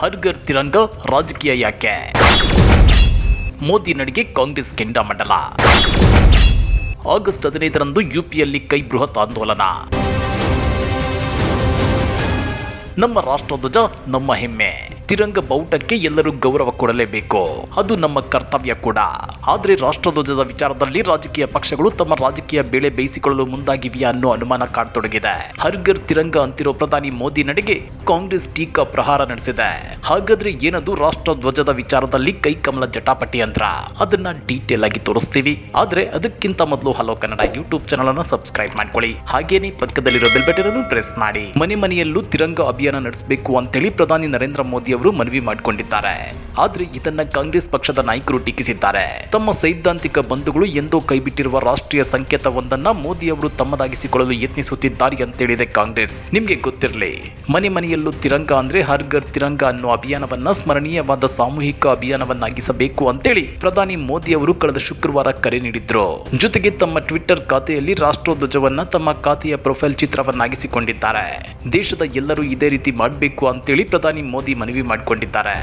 ಹರ್ಗರ್ ತಿರಂಗ ರಾಜಕೀಯ ಯಾಕೆ? ಮೋದಿ ನಡಿಗೆ ಕಾಂಗ್ರೆಸ್ ಕೆಂಡಾಮಂಡಲ ಆಗಸ್ಟ್ ಹದಿನೈದರಂದು ಯುಪಿಯಲ್ಲಿ ಕೈ ಬೃಹತ್ ಆಂದೋಲನ. ನಮ್ಮ ರಾಷ್ಟ್ರಧ್ವಜ ನಮ್ಮ ಹೆಮ್ಮೆ. ತಿರಂಗ ಬಾವುಟಕ್ಕೆ ಎಲ್ಲರೂ ಗೌರವ ಕೊಡಲೇಬೇಕು. ಅದು ನಮ್ಮ ಕರ್ತವ್ಯ ಕೂಡ. ಆದ್ರೆ ರಾಷ್ಟ್ರಧ್ವಜದ ವಿಚಾರದಲ್ಲಿ ರಾಜಕೀಯ ಪಕ್ಷಗಳು ತಮ್ಮ ರಾಜಕೀಯ ಬೇಳೆ ಬೇಯಿಸಿಕೊಳ್ಳಲು ಮುಂದಾಗಿವೆಯಾ ಅನ್ನೋ ಅನುಮಾನ ಕಾಡ್ತೊಡಗಿದೆ. ಹರ್ಗರ್ ತಿರಂಗ ಅಂತಿರೋ ಪ್ರಧಾನಿ ಮೋದಿ ನಡೆಗೆ ಕಾಂಗ್ರೆಸ್ ಟೀಕಾ ಪ್ರಹಾರ ನಡೆಸಿದೆ. ಹಾಗಾದ್ರೆ ಏನದು ರಾಷ್ಟ್ರಧ್ವಜದ ವಿಚಾರದಲ್ಲಿ ಕೈಕಮಲ ಜಟಾಪಟಿ ಅಂದ್ರ? ಅದನ್ನ ಡೀಟೇಲ್ ಆಗಿ ತೋರಿಸ್ತೀವಿ. ಆದ್ರೆ ಅದಕ್ಕಿಂತ ಮೊದಲು ಹಲೋ ಕನ್ನಡ ಯೂಟ್ಯೂಬ್ ಚಾನಲ್ ಅನ್ನು ಸಬ್ಸ್ಕ್ರೈಬ್ ಮಾಡ್ಕೊಳ್ಳಿ. ಹಾಗೇನೆ ಪಕ್ಕದಲ್ಲಿರೋ ಬೆಲ್ ಬಟನ್ ಅನ್ನು ಪ್ರೆಸ್ ಮಾಡಿ. ಮನೆ ಮನೆಯಲ್ಲೂ ತಿರಂಗ ಅಭಿಯಾನ ನಡೆಸಬೇಕು ಅಂತೇಳಿ ಪ್ರಧಾನಿ ನರೇಂದ್ರ ಮೋದಿ ಅವರು ಮನವಿ ಮಾಡಿಕೊಂಡಿದ್ದಾರೆ. ಆದ್ರೆ ಇದನ್ನ ಕಾಂಗ್ರೆಸ್ ಪಕ್ಷದ ನಾಯಕರು ಟೀಕಿಸಿದ್ದಾರೆ. ತಮ್ಮ ಸೈದ್ಧಾಂತಿಕ ಬಂಧುಗಳು ಎಂದೋ ಕೈಬಿಟ್ಟಿರುವ ರಾಷ್ಟ್ರೀಯ ಸಂಕೇತವೊಂದನ್ನ ಮೋದಿ ಅವರು ತಮ್ಮದಾಗಿಸಿಕೊಳ್ಳಲು ಯತ್ನಿಸುತ್ತಿದ್ದಾರೆ ಅಂತೇಳಿದೆ ಕಾಂಗ್ರೆಸ್. ನಿಮ್ಗೆ ಗೊತ್ತಿರಲಿ, ಮನೆ ಮನೆಯಲ್ಲೂ ತಿರಂಗ ಅಂದ್ರೆ ಹರ್ಗರ್ ತಿರಂಗ ಅನ್ನೋ ಅಭಿಯಾನವನ್ನ ಸ್ಮರಣೀಯವಾದ ಸಾಮೂಹಿಕ ಅಭಿಯಾನವನ್ನಾಗಿಸಬೇಕು ಅಂತೇಳಿ ಪ್ರಧಾನಿ ಮೋದಿ ಅವರು ಕಳೆದ ಶುಕ್ರವಾರ ಕರೆ ನೀಡಿದ್ರು. ಜೊತೆಗೆ ತಮ್ಮ ಟ್ವಿಟ್ಟರ್ ಖಾತೆಯಲ್ಲಿ ರಾಷ್ಟ್ರಧ್ವಜವನ್ನ ತಮ್ಮ ಖಾತೆಯ ಪ್ರೊಫೈಲ್ ಚಿತ್ರವನ್ನಾಗಿಸಿಕೊಂಡಿದ್ದಾರೆ. ದೇಶದ ಎಲ್ಲರೂ ಇದೇ ರೀತಿ ಮಾಡಬೇಕು ಅಂತೇಳಿ ಪ್ರಧಾನಿ ಮೋದಿ ಮನವಿ ಮಾಡಿಕೊಂಡಿದ್ದಾರೆ.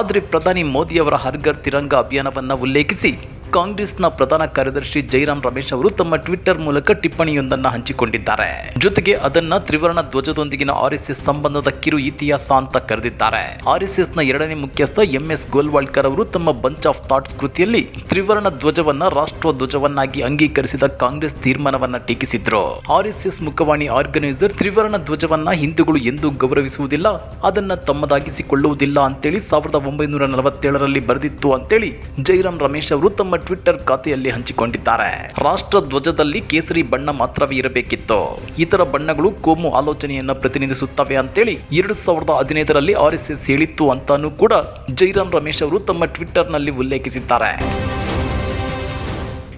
ಆದರೆ ಪ್ರಧಾನಿ ಮೋದಿ ಅವರ ಹರ್ಗರ್ ತಿರಂಗ ಅಭಿಯಾನವನ್ನ ಉಲ್ಲೇಖಿಸಿ ಕಾಂಗ್ರೆಸ್ನ ಪ್ರಧಾನ ಕಾರ್ಯದರ್ಶಿ ಜೈರಾಮ್ ರಮೇಶ್ ಅವರು ತಮ್ಮ ಟ್ವಿಟ್ಟರ್ ಮೂಲಕ ಟಿಪ್ಪಣಿಯೊಂದನ್ನು ಹಂಚಿಕೊಂಡಿದ್ದಾರೆ. ಜೊತೆಗೆ ಅದನ್ನ ತ್ರಿವರ್ಣ ಧ್ವಜದೊಂದಿಗಿನ ಆರ್ಎಸ್ಎಸ್ ಸಂಬಂಧದ ಕಿರು ಇತಿಹಾಸ ಅಂತ ಕರೆದಿದ್ದಾರೆ. ಆರ್ಎಸ್ಎಸ್ನ ಎರಡನೇ ಮುಖ್ಯಸ್ಥ ಎಂಎಸ್ ಗೋಲ್ವಾಳ್ಕರ್ ಅವರು ತಮ್ಮ ಬಂಚ್ ಆಫ್ ಥಾಟ್ಸ್ ಕೃತಿಯಲ್ಲಿ ತ್ರಿವರ್ಣ ಧ್ವಜವನ್ನ ರಾಷ್ಟ್ರ ಧ್ವಜವನ್ನಾಗಿ ಅಂಗೀಕರಿಸಿದ ಕಾಂಗ್ರೆಸ್ ತೀರ್ಮಾನವನ್ನ ಟೀಕಿಸಿದ್ರು. ಆರ್ಎಸ್ಎಸ್ ಮುಖವಾಣಿ ಆರ್ಗನೈಸರ್ ತ್ರಿವರ್ಣ ಧ್ವಜವನ್ನ ಹಿಂದೂಗಳು ಎಂದೂ ಗೌರವಿಸುವುದಿಲ್ಲ, ಅದನ್ನ ತಮ್ಮದಾಗಿಸಿಕೊಳ್ಳುವುದಿಲ್ಲ ಅಂತೇಳಿ ಸಾವಿರದ ಒಂಬೈನೂರ ನಲವತ್ತೇಳರಲ್ಲಿ ಬರೆದಿತ್ತು ಅಂತೇಳಿ ಜೈರಾಮ್ ರಮೇಶ್ ಅವರು ತಮ್ಮ ಟ್ವಿಟ್ಟರ್ ಖಾತೆಯಲ್ಲಿ ಹಂಚಿಕೊಂಡಿದ್ದಾರೆ. ರಾಷ್ಟ್ರ ಧ್ವಜದಲ್ಲಿ ಕೇಸರಿ ಬಣ್ಣ ಮಾತ್ರವೇ ಇರಬೇಕಿತ್ತು. ಇತರ ಬಣ್ಣಗಳು ಕೋಮು ಆಲೋಚನೆಯನ್ನು ಪ್ರತಿನಿಧಿಸುತ್ತವೆ ಅಂತೇಳಿ ಎರಡು ಸಾವಿರದ ಹದಿನೈದರಲ್ಲಿ ಆರ್ಎಸ್ಎಸ್ ಎಸ್ ಎಸ್ ಹೇಳಿತ್ತು ಅಂತಾನೂ ಕೂಡ ಜೈರಾಮ್ ರಮೇಶ್ ಅವರು ತಮ್ಮ ಟ್ವಿಟ್ಟರ್ನಲ್ಲಿ ಉಲ್ಲೇಖಿಸಿದ್ದಾರೆ.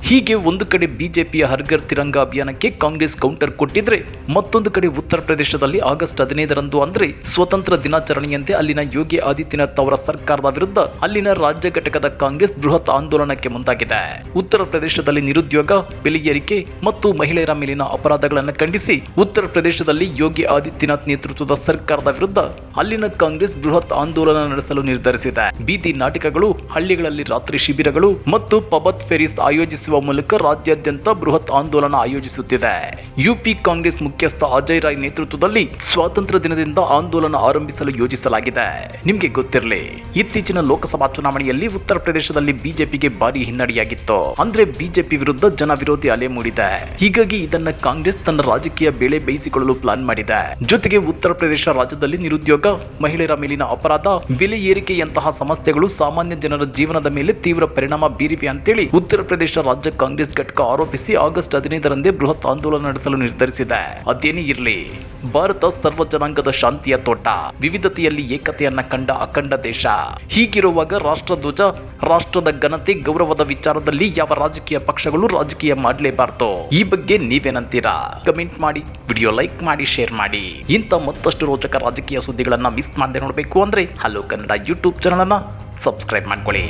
ಹೀಗೆ ಒಂದು ಕಡೆ ಬಿಜೆಪಿಯ ಹರ್ಗರ್ ತಿರಂಗ ಅಭಿಯಾನಕ್ಕೆ ಕಾಂಗ್ರೆಸ್ ಕೌಂಟರ್ ಕೊಟ್ಟಿದ್ರೆ ಮತ್ತೊಂದು ಕಡೆ ಉತ್ತರ ಪ್ರದೇಶದಲ್ಲಿ ಆಗಸ್ಟ್ ಹದಿನೈದರಂದು ಅಂದ್ರೆ ಸ್ವತಂತ್ರ ದಿನಾಚರಣೆಯಂತೆ ಅಲ್ಲಿನ ಯೋಗಿ ಆದಿತ್ಯನಾಥ್ ಅವರ ಸರ್ಕಾರದ ವಿರುದ್ಧ ಅಲ್ಲಿನ ರಾಜ್ಯ ಘಟಕದ ಕಾಂಗ್ರೆಸ್ ಬೃಹತ್ ಆಂದೋಲನಕ್ಕೆ ಮುಂದಾಗಿದೆ. ಉತ್ತರ ಪ್ರದೇಶದಲ್ಲಿ ನಿರುದ್ಯೋಗ ಬೆಲೆಯೇರಿಕೆ ಮತ್ತು ಮಹಿಳೆಯರ ಮೇಲಿನ ಅಪರಾಧಗಳನ್ನು ಖಂಡಿಸಿ ಉತ್ತರ ಪ್ರದೇಶದಲ್ಲಿ ಯೋಗಿ ಆದಿತ್ಯನಾಥ್ ನೇತೃತ್ವದ ಸರ್ಕಾರದ ವಿರುದ್ಧ ಅಲ್ಲಿನ ಕಾಂಗ್ರೆಸ್ ಬೃಹತ್ ಆಂದೋಲನ ನಡೆಸಲು ನಿರ್ಧರಿಸಿದೆ. ಬೀದಿ ನಾಟಕಗಳು, ಹಳ್ಳಿಗಳಲ್ಲಿ ರಾತ್ರಿ ಶಿಬಿರಗಳು ಮತ್ತು ಪಬತ್ ಫೆರೀಸ್ ಆಯೋಜಿಸುವ ಮೂಲಕ ರಾಜ್ಯಾದ್ಯಂತ ಬೃಹತ್ ಆಂದೋಲನ ಆಯೋಜಿಸುತ್ತಿದೆ. ಯುಪಿ ಕಾಂಗ್ರೆಸ್ ಮುಖ್ಯಸ್ಥ ಅಜಯ್ ರಾಯ್ ನೇತೃತ್ವದಲ್ಲಿ ಸ್ವಾತಂತ್ರ್ಯ ದಿನದಿಂದ ಆಂದೋಲನ ಆರಂಭಿಸಲು ಯೋಜಿಸಲಾಗಿದೆ. ನಿಮಗೆ ಗೊತ್ತಿರಲಿ, ಇತ್ತೀಚಿನ ಲೋಕಸಭಾ ಚುನಾವಣೆಯಲ್ಲಿ ಉತ್ತರ ಪ್ರದೇಶದಲ್ಲಿ ಬಿಜೆಪಿಗೆ ಭಾರಿ ಹಿನ್ನಡೆಯಾಗಿತ್ತು. ಅಂದ್ರೆ ಬಿಜೆಪಿ ವಿರುದ್ಧ ಜನ ವಿರೋಧಿ ಅಲೆ ಮೂಡಿದೆ. ಹೀಗಾಗಿ ಇದನ್ನ ಕಾಂಗ್ರೆಸ್ ತನ್ನ ರಾಜಕೀಯ ಬೇಳೆ ಬೇಯಿಸಿಕೊಳ್ಳಲು ಪ್ಲಾನ್ ಮಾಡಿದೆ. ಜೊತೆಗೆ ಉತ್ತರ ಪ್ರದೇಶ ರಾಜ್ಯದಲ್ಲಿ ನಿರುದ್ಯೋಗ, ಮಹಿಳೆಯರ ಮೇಲಿನ ಅಪರಾಧ, ಬೆಲೆ ಏರಿಕೆಯಂತಹ ಸಮಸ್ಯೆಗಳು ಸಾಮಾನ್ಯ ಜನರ ಜೀವನದ ಮೇಲೆ ತೀವ್ರ ಪರಿಣಾಮ ಬೀರಿವೆ ಅಂತೇಳಿ ಉತ್ತರ ಪ್ರದೇಶ ರಾಜ್ಯ ಕಾಂಗ್ರೆಸ್ ಘಟಕ ಆರೋಪಿಸಿ ಆಗಸ್ಟ್ ಹದಿನೈದರಂದೇ ಬೃಹತ್ ಆಂದೋಲನ ನಡೆಸಲು ನಿರ್ಧರಿಸಿದೆ. ಅದೇನೇ ಇರಲಿ, ಭಾರತ ಸರ್ವ ಜನಾಂಗದ ಶಾಂತಿಯ ತೋಟ, ವಿವಿಧತೆಯಲ್ಲಿ ಏಕತೆಯನ್ನ ಕಂಡ ಅಖಂಡ ದೇಶ. ಹೀಗಿರುವಾಗ ರಾಷ್ಟ್ರಧ್ವಜ, ರಾಷ್ಟ್ರದ ಘನತೆ, ಗೌರವದ ವಿಚಾರದಲ್ಲಿ ಯಾವ ರಾಜಕೀಯ ಪಕ್ಷಗಳು ರಾಜಕೀಯ ಮಾಡಲೇಬಾರದು? ಈ ಬಗ್ಗೆ ನೀವೇನಂತೀರಾ? ಕಮೆಂಟ್ ಮಾಡಿ, ವಿಡಿಯೋ ಲೈಕ್ ಮಾಡಿ, ಶೇರ್ ಮಾಡಿ. ಇಂಥ ಮತ್ತಷ್ಟು ರೋಚಕ ರಾಜಕೀಯ ಸುದ್ದಿಗಳನ್ನ ಮಿಸ್ ಮಾಡದೆ ನೋಡಬೇಕು ಅಂದ್ರೆ ಹಲೋ ಕನ್ನಡ ಯೂಟ್ಯೂಬ್ ಚಾನಲ್ ಅನ್ನ ಸಬ್ಸ್ಕ್ರೈಬ್ ಮಾಡ್ಕೊಳ್ಳಿ.